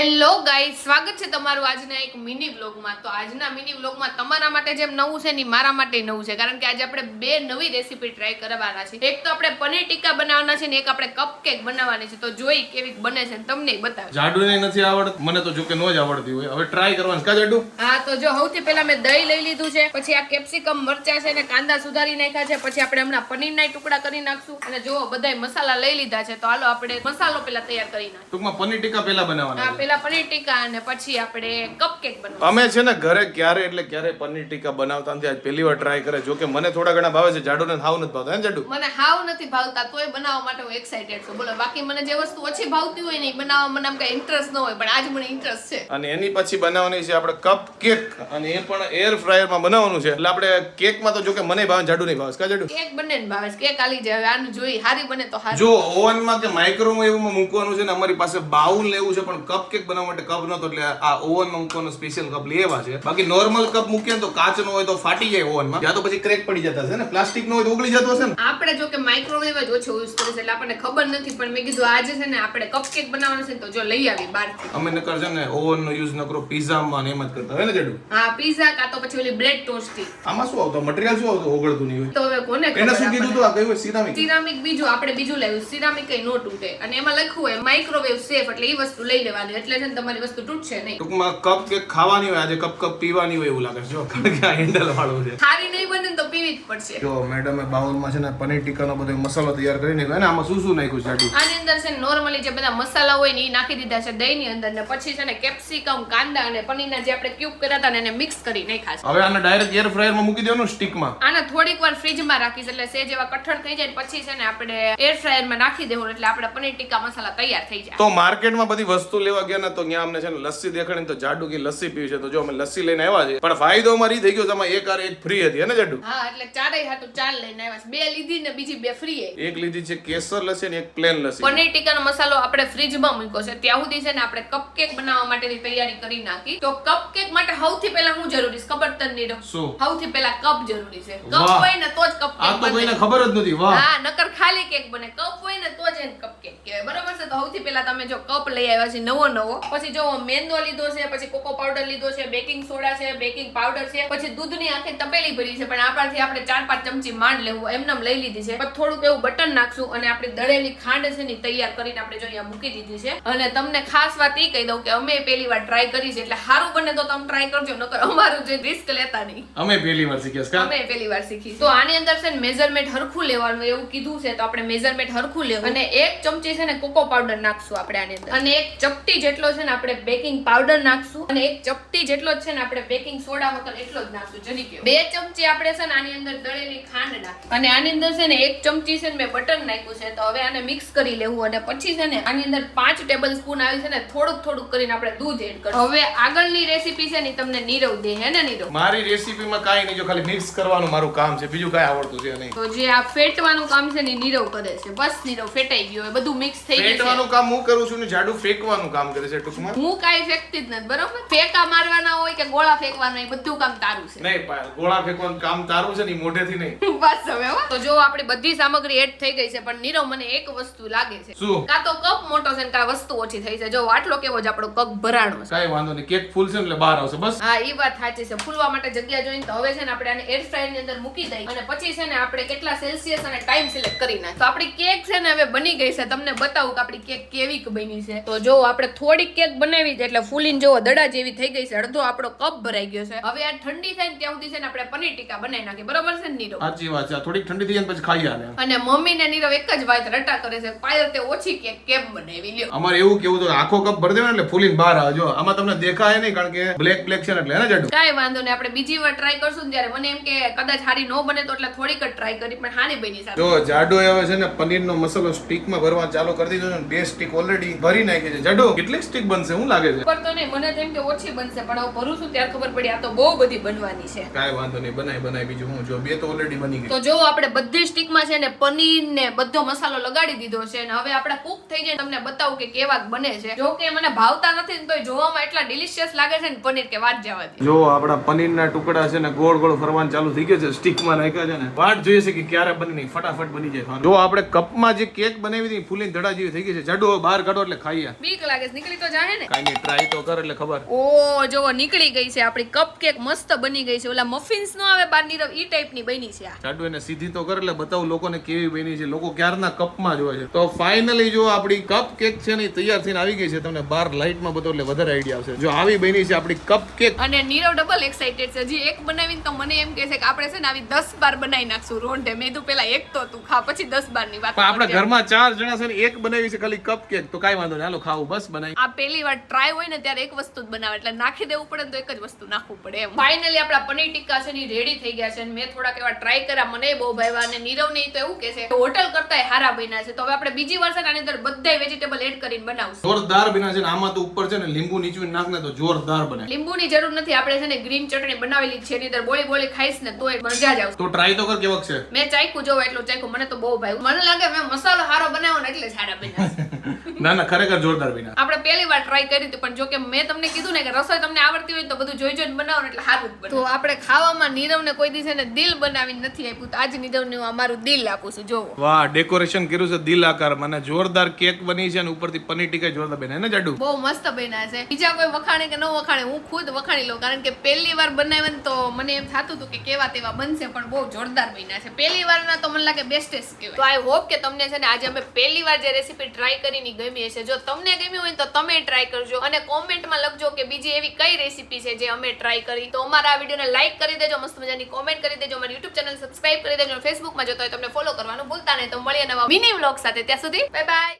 el, hello guys સ્વાગત છે તમારું આજના એક મિની વ્લોગમાં તો આજના મિની વ્લોગમાં તમારા માટે જેમ નવું છે ને મારા માટે નવું છે. કારણ કે આજે આપણે બે નવી રેસીપી ટ્રાય કરવાના છે એક તો આપણે પનીર ટીકા બનાવવાના છે ને એક આપણે કપ કેક બનાવવાની છે. તો જોઈ કેવી બને છે ને તમને બતાવ જાડુને નથી આવડત મને તો જોકે ન જ આવડતી હોય. હવે ટ્રાય કરવાનું કા જાડુ? હા તો જો સૌથી પહેલા મેં દહીં લઈ લીધું છે. પછી આ કેપ્સિકમ મરચા છે ને કાંદા સુધારી નાખ્યા છે. પછી આપણે હમણાં પનીરના ટુકડા કરી નાખશું. અને જો બધાય મસાલા લઈ લીધા છે તો હાલો આપણે મસાલો પહેલા તૈયાર કરી નાખીએ. ટૂંકમાં પનીર ટીકા પહેલા બનાવવાના. પહેલા પનીર ટીકા અને પછી આપણે કપકેક બનાવવાનું અમે છે ને ઘરે ક્યારે એટલે ક્યારે પનીર ટીકા બનાવતા નથી આજ પહેલી વાર ટ્રાય કરે. જો કે મને થોડા ઘણા ભાવે છે જાડુને હાવ નથી ભાવતા હે જાડુ? મને હાવ નથી ભાવતા તોય બનાવવા માટે હું એક્સાઇટેડ છું. બોલો બાકી મને જે વસ્તુ ઓછી ભાવતી હોય ને ઈ બનાવવા મને આમ કઈ ઇન્ટરેસ્ટ ન હોય પણ આજ મને ઇન્ટરેસ્ટ છે. અને એની પછી બનાવવાની છે આપણે કપ કેક અને એ પણ એર ફ્રાયરમાં બનાવવાનું છે. એટલે આપણે કેકમાં તો જોકે મને ભાવે જાડુ નહીં ભાવે કા જાડુ? કેક બને ને ભાવે કેક આલી જાય આનું જોઈ હારી બને તો હારી. જો ઓવનમાં કે માઇક્રોવેવમાં મૂકવાનું છે ને અમારી પાસે બાઉલ લેવું છે પણ કપ કેક બનાવવા માટે કપ નતો એટલે આ ઓવનમાં મૂકવાનો સ્પેશિયલ કપ લેવા છે. બાકી નોર્મલ કપ મૂકીએ ને તો કાચનો હોય તો ફાટી જાય ઓવનમાં યા તો પછી ક્રેક પડી જતા છે ને? પ્લાસ્ટિક નો હોય તો ઓગળી જતો હશે ને? આપણે જો કે માઇક્રોવેવ જ ઓછો યુઝ કરીએ એટલે આપણને ખબર નથી પણ મેં કીધું આજે છે ને આપણે કપકેક બનાવવાનો છે ને તો જો લઈ આવી બહાર અમે નકર છે ને ઓવન નો યુઝ નકરો પીઝામાં માં એમ જ કરતા હોય ને જડુ? હા પીઝા કા તો પછી ઓલી બ્રેડ ટોસ્ટી આમાં શું આવતો? મટીરીયલ શું આવતો? ઓગળતું નહીં હોય. તો હવે કોને એને શું કીધું તો? આ કયું સિરામિક સિરામિક બીજું આપણે બીજું લેવું સિરામિક કઈ નો તૂટે. અને એમાં લખ્યું હોય માઇક્રોવેવ સેફ એટલે એ વસ્તુ લઈ લેવાની. એટલે છે ને તમારી વસ્તુ તૂટશે નહીં. ટૂંકમાં કપ કે ખાવાની હોય આજે કપ કપ પીવાની હોય એવું લાગે છે જો કારણ કે આ હેન્ડલ વાળું છે. સારી નહીં બને તો પીવી જ પડશે. જો મેડમે બાઉલમાં છે ને પનીર ટીકાનો બધો મસાલો તૈયાર કરી નાખ્યો અને આમાં શું શું નાખ્યું છે આની અંદર છે નોર્મલી જે બધા મસાલા હોય ને એ નાખી દીધા છે દહીંની અંદર ને પછી છે ને કેપ્સિકમ કાંદા અને પનીરના જે આપણે ક્યુબ કર્યા હતા ને એને મિક્સ કરી નાખ્યા છે. હવે આને ડાયરેક્ટ એર ફ્રાયરમાં મૂકી દેવાનું સ્ટીકમાં આને થોડીક વાર ફ્રીજમાં રાખીશ એટલે સે જેવા કઠણ થઈ જાય પછી છે ને આપણે એર ફ્રાયરમાં નાખી દેવું એટલે આપણે પનીર ટીકા મસાલા તૈયાર થઈ જાય. તો માર્કેટમાં બધી વસ્તુ લેવા ગયા ને તો ત્યાં અમને છે ને લસ્સી દેખાડી તો જાડુ કે લસ્સી પીવી છે. તો જો અમે લસ્સી લઈને આવ્યા છે પણ ફાયદો અમારી થઈ ગયો તમે એક આર એક ફ્રી હતી હે ને જાડુ? હા એટલે ચારેય હાટું ચાર લઈને આવ્યા બે લીધી ને બીજી બે ફ્રી એક લીધી છે કેસર લસ્સી ને એક પ્લેન લસ્સી. પનીર ટીકાનો મસાલો આપણે ફ્રીજમાં મૂક્યો છે. ત્યાં સુધી છે ને આપણે કપકેક બનાવવા માટેની તૈયારી કરી નાખી. તો કપકેક માટે સૌથી પહેલા હું જરૂરી છે? ખબર તને નીરવ? સૌથી પહેલા કપ જરૂરી છે. કપ હોય ને તો જ આ તો કોઈને ખબર જ નથી. વાહ. હા નકર ખાલી કેક બને. કપ હોય ને તો જ એને કપકેક કહેવાય. બરાબર છે? તો સૌથી પહેલા તમે જો કપ લઈ આવ્યા છે નવો નવો. પછી જો મેંદો લીધો છે પછી કોકો પાવડર લીધો છે બેકિંગ સોડા છે બેકિંગ પાવડર છે પછી દૂધની આખી તપેલી ભરી છે. પણ આપણાથી આપણે ચાર પાંચ ચમચી માંડ લેવું એમનેમ લઈ લીધી છે. પછી થોડુંક એવું બટન નાખશું અને આપણી દળેલી ખાંડ છે ને તૈયાર કરીને આપણે જો અહીંયા મૂકી દીધી છે. અને તમને ખાસ વાત એ કહી દઉં કે અમે પહેલી વાર ટ્રાય કરી છે એટલે સારું બને તો તમે ટ્રાય કરજો નકર અમારું જે રિસ્ક લેતા નહીં. અમે પહેલી વાર શીખ્યા અમે પહેલી વાર શીખી તો આની અંદર છે ને મેઝરમેન્ટ હરખું લેવાનું એવું કીધું છે તો આપણે મેઝરમેન્ટ હરખું લેવું. અને એક ચમચી છે ને કોકો પાવડર નાખશું આપણે આની અંદર અને એક ચપટી જેટલો છે ને આપણે બેકિંગ પાવડર નાખશું અને એક ચપટી જેટલો છે ને આપણે બેકિંગ સોડા વગર એટલો જ નાખશું જરી ગયો બે ચમચી આપણે છે ને આની અંદર દળેલી ખાંડ નાખી અને આની અંદર છે ને એક ચમચી છે ને મેં બટર નાખ્યું છે તો હવે આને મિક્સ કરી લેવું અને પછી છે ને આની અંદર પાંચ ટેબલ સ્પૂન આવી છે ને થોડુંક થોડુંક કરીને આપણે દૂધ એડ કરો હવે આગળની રેસીપી છે ને તમને નીરવ દે હે ને નીરવ મારી રેસીપીમાં કાંઈ નહીં જો ખાલી મિક્સ કરવાનું મારું કામ છે બીજું કાંઈ આવડતું છે નહીં તો જે આ ફેટવાનું કામ છે ને નીરવ કરે છે બસ નીરવ ફેટાઈ ગયો હોય બધું મિક્સ થઈ ગયું ફેટવાનું કામ હું કરું છું ને ઝાડુ ફેંકવાનું કામ કરે છે ટૂંકમાં. હું કાઈ ફેંકતી જ નથી બરોબર? ફેંકા મારવાના હોય કે ગોળા ફેંકવાના એ બધું કામ તારું છે. નહીં પણ ગોળા ફેંકવાનું કામ તારું છે ને મોઢેથી નહીં. બસ હવે હો. તો જો આપણી બધી સામગ્રી એડ થઈ ગઈ છે પણ નીરવ મને એક વસ્તુ લાગે છે. શું? કાં તો કપ મોટો છે ને કાં વસ્તુ ઓછી થઈ છે. જો આટલો કેવો જ આપણો કપ ભરાણો છે. કાંઈ વાંધો નહીં કેક ફૂલ છે એટલે બહાર આવશે બસ. હા એ વાત સાચી છે. ફૂલવા માટે જગ્યા જોઈને તો હવે છે ને આપણે આને એર ફ્રાયરની અંદર મૂકી દઈએ. અને પછી છે ને આપણે કેટલા સેલ્સિયસ અને ટાઈમ સિલેક્ટ કરી નાખ તો આપણી કેક છે ને હવે બની ગઈ છે તમને બતાવું કે આપણી કેક કેવી બની છે. તો જો આપણે થોડીક કેક બનાવી છે એટલે ફૂલીને જોવો દડા જેવી થઈ ગઈ છે. અડધો આપણો કપ ભરાઈ ગયો છે. હવે આ ઠંડી થાય ને ત્યાં સુધી છે ને આપણે પનીર ટીકા બનાવી નાખી બરોબર છે ને નીરવ? સાચી વાત છે. થોડીક ઠંડી થઈ જાય પછી ખાઈ આને. અને મમ્મી ને નીરવ એક જ વાત રટા કરે છે પાયલ તે ઓછી કેક કેમ બનાવી લ્યો? અમારે એવું કેવું તો આખો કપ ભરી દેવો એટલે ફૂલીને બહાર આવે. જો આમાં તમને દેખાય નહીં કારણ કે બ્લેક બ્લેક છે ને એટલે એને જડું કાઈ વાંધો નહીં આપણે બીજી વાર ટ્રાય કરશું ને ત્યારે. મને એમ કે કદાચ હારી ન બને તો એટલે થોડીક જ ટ્રાય કરી પણ હારી બની સારી. જો જાડો આવે છે ને પનીરનો મસાલો સ્ટીકમાં ભરવા ચાલુ કરી દીધો છે બે સ્ટીક ઓલરેડી ભરી નાખી છે. જડો કેટલી સ્ટીક બનશે શું લાગે છે? ઉપર તો નહીં મને તેમ કે ઓછી બનશે પણ હવે ભરું છું ત્યારે ખબર પડી આ તો બહુ બધી બનવાની છે. કાંઈ વાંધો નહીં બનાય બનાય બીજું હું જો બે તો ઓલરેડી બની ગઈ. તો જો આપણે બધી સ્ટીકમાં છે ને પનીર ને બધો મસાલો લગાડી દીધો છે અને હવે આપણે કુક થઈ જાય તમને બતાવું કે કેવા બને છે. જો કે મને ભાવતા નથી ને તોય જોવામાં એટલા ડિલિશિયસ લાગે છે ને પનીર કે વાત જવા દે. જો આપણા પનીરના ટુકડા છે ને ગોળ ગોળ ફરવાનું ચાલુ થઈ ગયો છે સ્ટીકમાં નાખ્યા છે ને વાટ જોઈએ છે કે ક્યારે બની નહીં ફટાફટ બની જાય. જો આપણે કપમાં જે કેક બનાવી હતી ફૂલીને ધડા જેવી થઈ ગઈ છે. જાડુ બહાર કાઢો એટલે ખાઈએ બીક લાગે છે. નીકળી તો થાય ને. કાઈ ટ્રાય તો કર એટલે ખબર. ઓ જોવો નીકળી ગઈ છે. આપણી કપ કેક મસ્ત બની ગઈ છે. ઓલા મફિન્સ નો આવે બહાર નીરવ ઈ ટાઈપની બની છે આ. જાડુ એને સીધી તો કર એટલે બતાવું લોકોને કેવી બની છે. લોકો ક્યારના કપમાં જોવે છે. તો ફાઇનલી જો આપણી કપ કેક છે ને તૈયાર થઈને આવી ગઈ છે. તમને બાર લાઇટમાં બધો એટલે વધારે આઈડિયા આવશે. જો આવી બની છે આપણી કપ કેક અને નીરવ ડબલ એક્સાઇટેડ છે. હજી એક બનાવીને તો મને એમ કહે છે કે આપણે છે ને આવી દસ બાર બનાવી નાખશું. રોંઢે મેં તો પેલા એક તો તું ખા પછી દસ બારની વાત આપણે. ઘરમાં ચાર જણા છે ને એક બનાવી છે ખાલી કપ કેક તો કાંઈ વાંધો નહીં. હાલો ખાવું બસ બનાવી. આ પહેલી વાર ટ્રાય હોય ને ત્યારે એક વસ્તુ જ બનાવે એટલે નાખી દેવું પડે ને તો એક જ વસ્તુ નાખવું પડે એમ. ફાઇનલી આપણા પનીર ટિક્કા છે ને રેડી થઈ ગયા છે મેં થોડાક એવા ટ્રાય કર્યા મને બહુ ભાવ્યા અને નીરવ ને તો એવું કે છે હોટલ કરતા હારા બન્યા છે. તો હવે આપણે બીજી વાર છે ને આની અંદર બધાય વેજીટેબલ એડ કરીને બનાવશું. જોરદાર બન્યા છે ને આમાં તો ઉપર છે ને લીંબુ નીચું નાખ ને તો જોરદાર બને. લીંબુની જરૂર નથી આપણે છે ને ગ્રીન ચટણી બનાવેલી છે એની અંદર બોળી બોળી ખાઈશ ને તોય મજા જ આવશે. તો ટ્રાય તો કર કેવક છે. મેં ચાખ્યું જોવો એટલું ચાખ્યું મને તો બહુ ભાવ્યું. મને લાગે મેં મસાલો સારો બનાવ્યો ને એટલે જ સારા બન્યા ના ના ખરેખર જોરદાર બન્યા. આપણે પહેલી વાર ટ્રાય કરી હતી પણ જો કે મેં તમને કીધું ને કે રસોઈ તમને આવડતી હોય તો બધું જોઈ જોઈને બનાવો એટલે સારું જ બને. તો આપણે ખાવામાં નીરવને કોઈ દિવસે ને દિલ બનાવીને નથી આપ્યું તો આજ નીરવને હું અમારું દિલ આપું છું જોવો. વાહ ડેકોરેશન કર્યું છે દિલ આકાર. મને જોરદાર કેક બની છે અને ઉપરથી પનીર ટીકા જોરદાર બને ને જાડુ? બહુ મસ્ત બન્યા છે. બીજા કોઈ વખાણે કે ન વખાણે હું ખુદ વખાણી લઉં કારણ કે પહેલી વાર બનાવ્યા તો મને એમ થતું હતું કે કેવા તેવા બનશે પણ બહુ જોરદાર બન્યા છે. પહેલી વારના તો મને લાગે બેસ્ટેસ્ટ કહેવાય. તો આઈ હોપ કે તમને છે ને આજે અમે પહેલી વાર જે રેસીપી ટ્રાય કરીને ગમી હશે. જો તમને ગમી હોય તો તમે ટ્રાય કરજો અને કોમેન્ટમાં લખજો કે બીજી એવી કઈ રેસીપી છે જે અમે ટ્રાય કરી. તો અમારા આ વિડીયોને લાઈક કરી દેજો, મસ્ત મજાની કોમેન્ટ કરી દેજો, અમારી યુટ્યુબ ચેનલ સબસ્ક્રાઇબ કરી દેજો ફેસબુકમાં જોતો હોય તમને ફોલો કરવાનું ભૂલતા નહીં. તો મળીએ નવા મિની વ્લોગ સાથે. ત્યાં સુધી બાય બાય